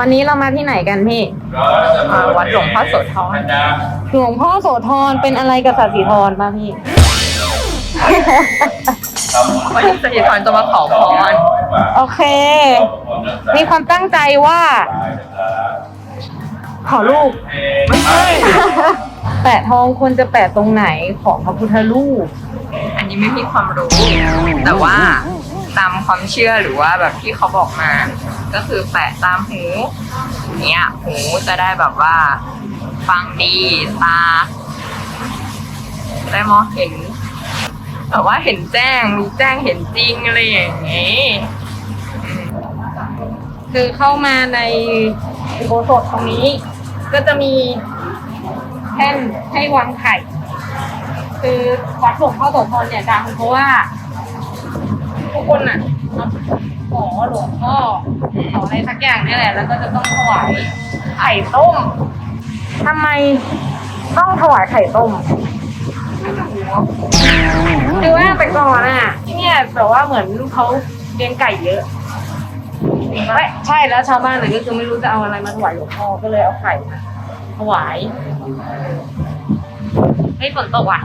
วันนี้เรามาที่ไหนกันพี่อ่าวัดหลวงพ่อโสธรหลวงพ่อโสธรเป็นอะไรกับสัตว์สีทรป่ะพี่วันนี้สถิตพรจะมาขอพร โอเค มีความตั้งใจว่า ขอลูก ไม่ใช่ แปะทองควรจะแปะตรงไหนของพระพุทธรูป อันนี้ไม่มีความรู้ แต่ว่า ตามความเชื่อหรือว่าแบบที่เขาบอกมา ก็คือแปะตามหูเนี้ยหูจะได้แบบว่า ฟังดีตา ได้มองเห็นแบบว่าเห็นแจ้งรู้แจ้งเห็นจริงอะไรอย่างงี้คือเข้ามาในอุโบสถตรงนี้ ก็จะมีแท่นให้วางไข่ คือวัดหลวงพ่อโสธรเนี่ยดังเพราะว่า ทุกคนน่ะมาขอหลวงพ่อขออะไรสักอย่างนี่แหละ แล้วก็จะต้องถวายไข่ต้มทำไมต้องถวายไข่ต้มคือว่าแต่ก่อนอะที่เนี่ยแต่ว่าเหมือนเขาเลี้ยงไก่เยอะไม่ใช่แล้วชาวบ้านเลยก็คือไม่รู้จะเอาอะไรมาถวายหลวงพ่อก็เลยเอาไข่มาถวายเฮ้ยฝนตกว่ะ